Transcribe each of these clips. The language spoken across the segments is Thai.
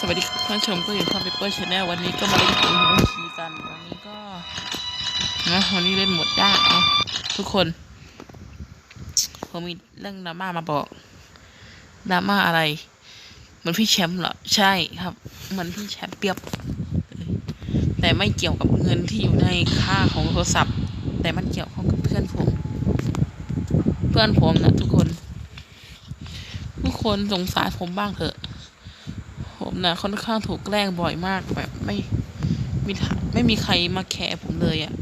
สวัสดีครับท่านผู้ชมก็อยู่ช่องเปเปอร์ชาแนลวันนี้ก็มาเล่นเกมฮิโรชีกันวันนี้ก็นะวันนี้เล่นหมดยากเนาะทุกคนผมมีเรื่องดราม่ามาบอกดราม่าอะไรเหมือนพี่แชมป์เหรอใช่ครับเหมือนพี่แชมป์เปรียบ แต่ไม่เกี่ยวกับเงินที่อยู่ในค่าของโทรศัพท์ แต่มันเกี่ยวข้องกับเพื่อนผม เพื่อนผมนะทุกคน ทุกคนสงสารผมบ้างเถอะ นะค่อนข้างถูกแกล้งบ่อยมากแบบไม่มีทางไม่มีใครมาแคร์ผมเลยอะ่ะ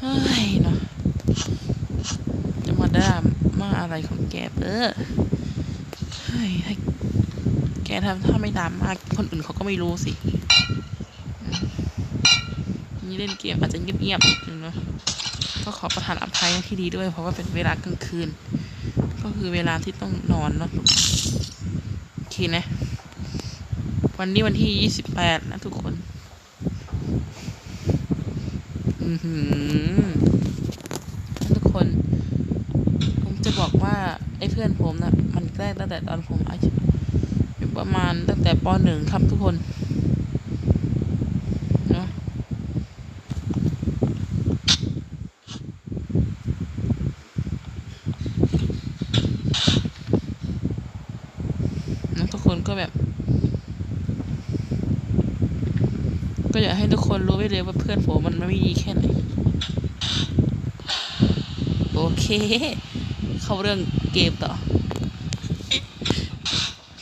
เฮ้ยเนาะจะมาด่ามาอะไรของแกเออเฮ้ยแกทำถ้าไม่ด่ามากคนอื่นเขาก็ไม่รู้สินี่เล่นเกมอาจจะเงียบๆนิดนึงนะก็ขอประทานอภัยที่ดีด้วย เพราะว่าเป็นเวลากลางคืน ก็คือเวลาที่ต้องนอนเนาะโอเคนะ วันนี้วันที่ยี่สิบแปดนะทุกคน อือหือ ทุกคน ผมจะบอกว่า ไอ้เพื่อนผมนะมันแกล้งตั้งแต่ตอนผมอายุประมาณตั้งแต่ปหนึ่งครับทุกคนนะนะทุกคนก็แบบ ก็อยากให้ทุกคนรู้ไว้เลยว่าเพื่อนผมมันไม่ดีแค่ไหน โอเค เข้าเรื่องเกมต่อ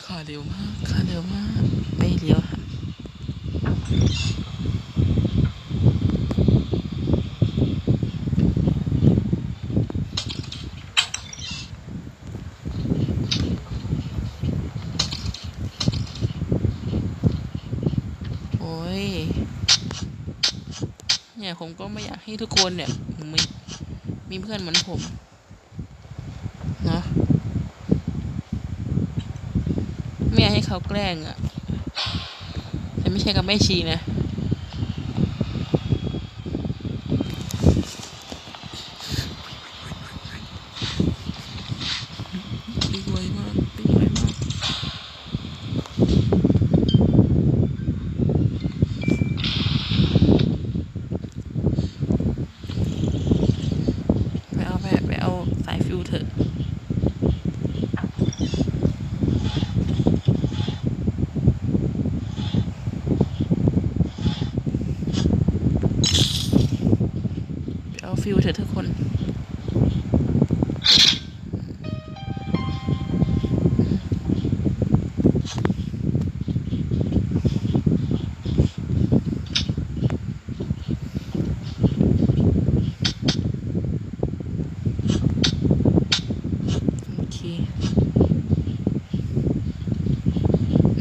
ขาเร็วมากขาเร็วมากไม่เร็วค่ะโอ้ย เนี่ย ผมก็ไม่อยากให้ทุกคนเนี่ยมีมีเพื่อนเหมือนผมเนาะไม่อยากให้เขาแกล้งอะ่ะแต่ไม่ใช่กับแม่ชีนะ ดีไวมากดีไวมาก ไปเอาไปไปเอาสายฟิวเถอะ ไปเอาฟิวเถอะทุกคน โอเค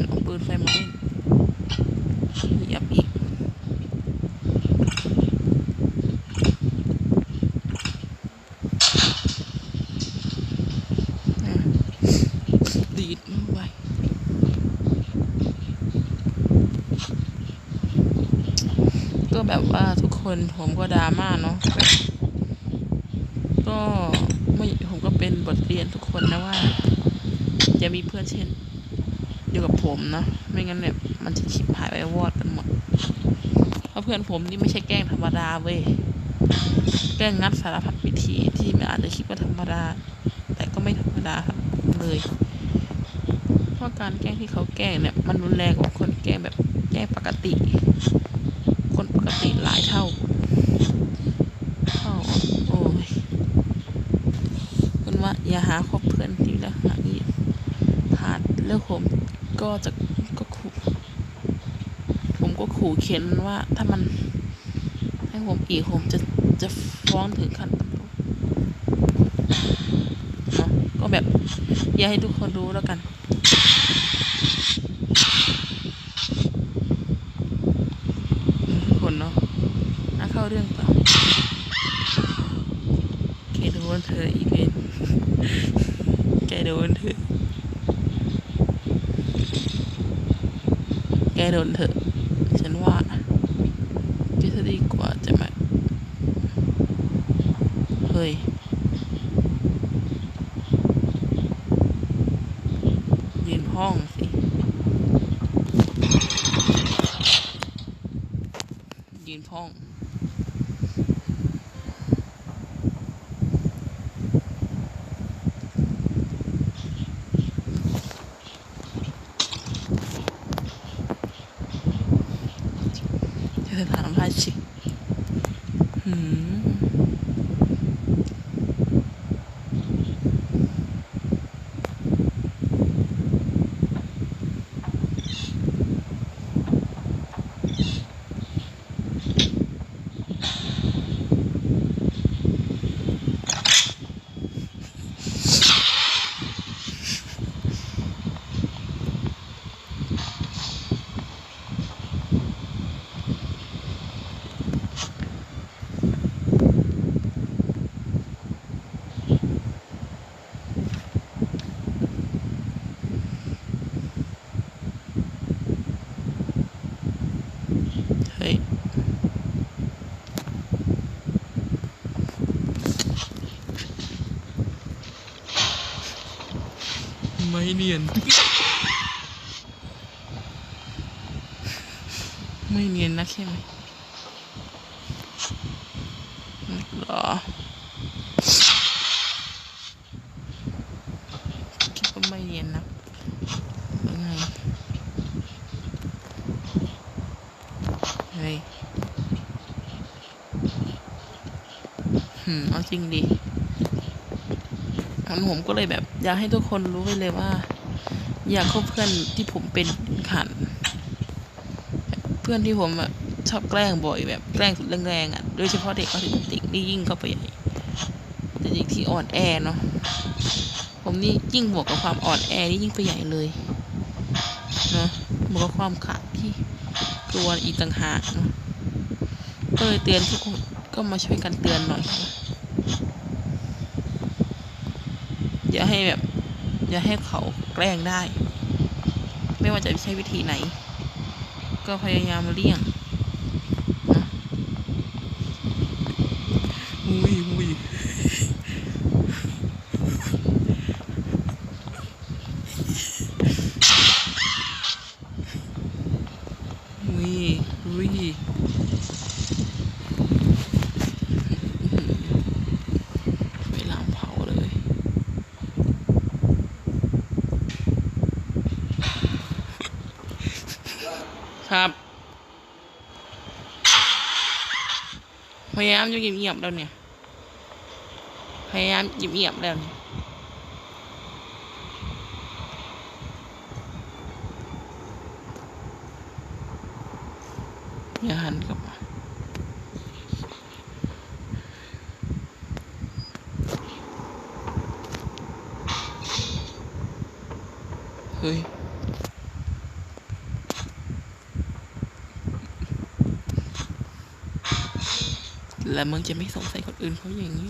เอาปืนไฟมาเล่นเหยียบอีก อะดีดมือไวก็ แบบว่าทุกคนผมก็ดราม่าเนาะก็ไม่ผมก็เป็นบทเรียนทุกคนนะว่าจะมีเพื่อนเช่นเดียวกับผมนะไม่งั้นเนี่ยมันจะชิบหายไปวอดกันหมดเพราะเพื่อนผมนี่ไม่ใช่แกล้งธรรมดาเว้ยแกล้งงัดสารพัดวิธีที่มันอาจจะคิดว่าธรรมดา แต่ก็ไม่ธรรมดาครับเลยเพราะการแกล้งที่เขาแกล้งเนี่ยมันรุนแรงกว่าคนแกล้งแบบแกล้งปกติ คนปกติหลายเท่าเท่าโอ้ยคุณว่า อย่าหาคบเพื่อนที่แล้วหาอีกหาเลิกผมก็จะก็ขู่ผมก็ขู่เข็นว่าถ้ามัน ให้ผมอีกผมจะจะฟ้องถึงขั้นตำรวจก็แบบ อย่าให้ทุกคนรู้แล้วกันคนเนาะน่าเข้าเรื่องต่อแกโดนเธออีกเองแกโดนเธอ แก โดนเถอะ ฉันว่าจะดีกว่าจะไหมเฮ้ย ยืนห้องสิ ห้อง จ เนียน ไม่เนียนนะใช่ไหมหรอคิดว่าไม่เนียนนะยังไงเฮ้ยหืม เอาจริงดิ อันผมก็เลยแบบ อยากให้ทุกคนรู้ไว้เลยว่า อยากคบเพื่อนที่ผมเป็นขัน เพื่อนที่ผมอะชอบแกล้งบ่อยแบบแกล้งสุดแรงๆอะ โดยเฉพาะเด็กออทิสติกนี่ยิ่งเข้าไปใหญ่แต่เด็กที่อ่อนแอเนาะผมนี่ยิ่งบวกกับความอ่อนแอนี่ยิ่งไปใหญ่เลยเนาะบวกกับความขาดที่กลัวอีกต่างหากเนาะก็เลยเตือนทุกคนก็มาช่วยกันเตือนหน่อยนะ อย่าให้แบบ อย่าให้เขาแกล้งได้ ไม่ว่าจะใช้วิธีไหน ก็พยายามเลี่ยงนะอุ้ยอุ้ยอุ้ยอุ้ยไปลามเผาเลย ครับ พยายามจะเงียบๆแล้วเนี่ย พยายามเงียบๆแล้วเนี่ยอย่าหันกลับมาเฮ้ย แล้วมึงจะไม่สงสัยคนอื่นเขาอย่างนี้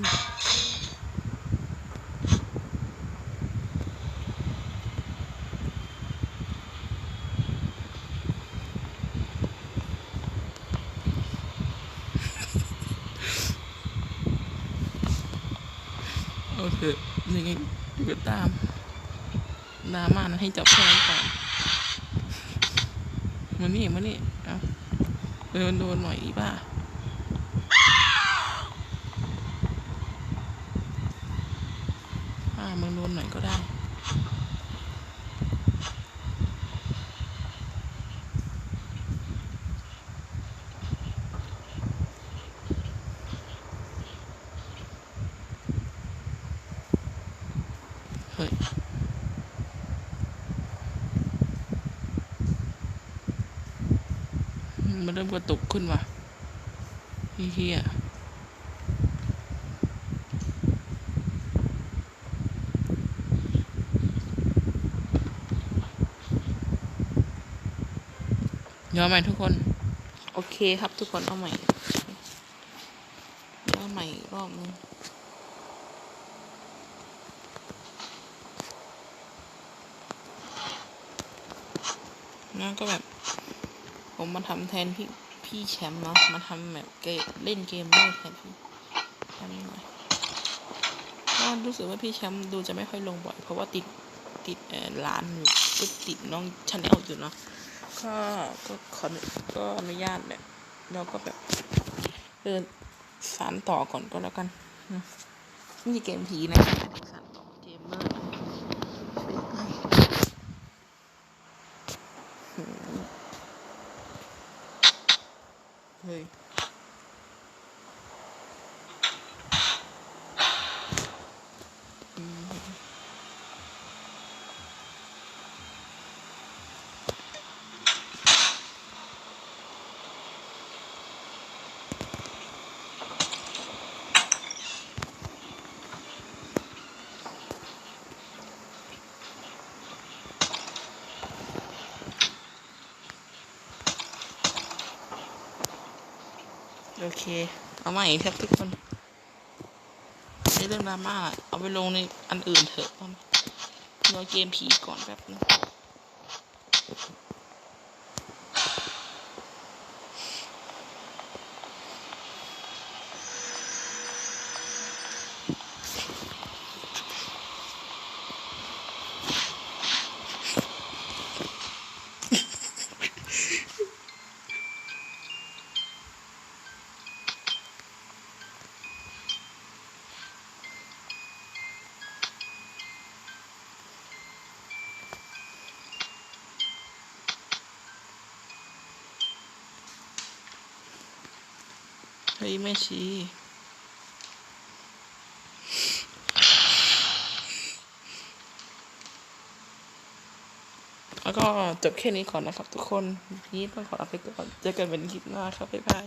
เอเอาเถอะยังไงเดี๋ยวตามดราม่านั้นให้จับแค่นั้นก่อนมานี่มานี่เอาเดินโดนหน่อยอีบ้า อ่ามึงโดนหน่อยก็ได้เฮ้ยมันเริ่มกระตุกขึ้นว่ะเฮีย ย้อนใหม่ทุกคน โอเคครับทุกคนเอาใหม่ย้อนใหม่อีกรอบนึงนั่นก็แบบ ผมมาทำแทนพี่พี่แชมป์เนาะมาทำแบบเกมเล่นเกมด้วยแทนพี่แชมป์หน่อยก็รู้สึกว่าพี่แชมป์ดูจะไม่ค่อยลงบ่อย เพราะว่าติดติดร้านอยู่ก็ติดน้องชาแนลอยู่เนาะ ก็ก็ขอก็อนุญาตแบบเราก็แบบเดินสารต่อก่อนก็แล้วกันนะนี่เกมผีนะครับสารต่อเกมเมอร์เฮ้ย โอเค เอาใหม่ครับทุกคนในเรื่องดราม่าเอาไปลงในอันอื่นเถอะรอเกมผีก่อนแป๊บนึง เฮ้ยแม่ชีแล้วก็จบแค่นี้ก่อนนะครับทุกคนนี้ต้องขอลาไปก่อน เจอกันเป็นคลิปหน้าครับ บ๊ายบาย